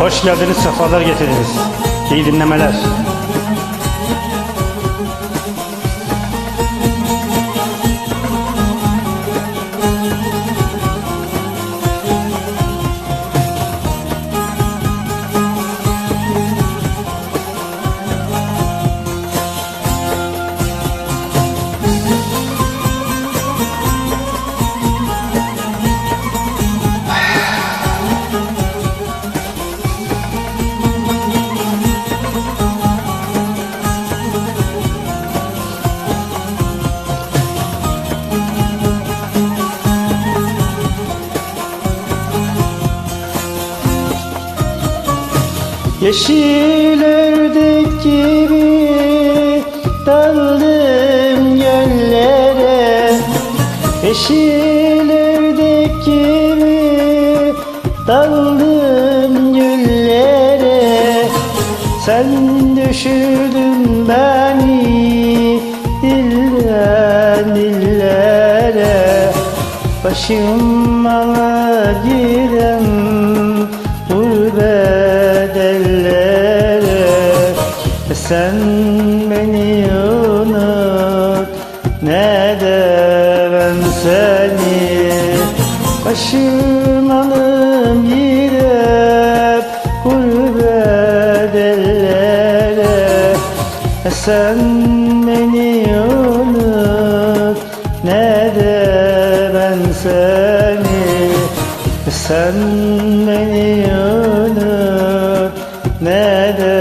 Hoş geldiniz, sefalar getirdiniz. İyi dinlemeler. Yeşil ördek gibi daldım göllere. Yeşil ördek gibi daldım güllere. Sen düşürdün beni dilden dillere. Başım giren Başım alım gidip gurbet ellere. Sen beni unut ne de ben seni. Sen beni unut ne de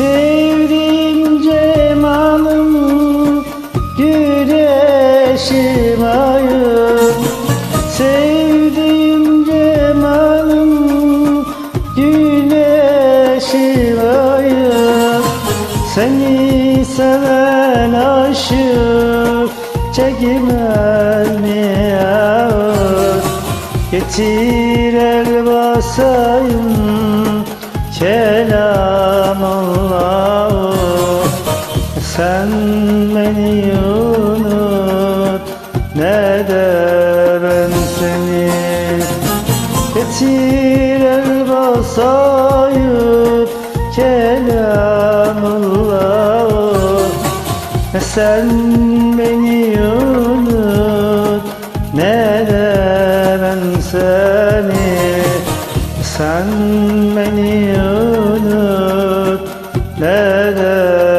Sevdim cemalım güneşim ayım Sevdim cemalım güneşim ayım Seni seven aşık çekmez mi yavrum Getir el basayım kelam Allah'ım Sen beni unut. Ne de ben seni? Getir el basayım kelam Allah'ım Sen beni unut. Ne de ben seni? Sen beni Hare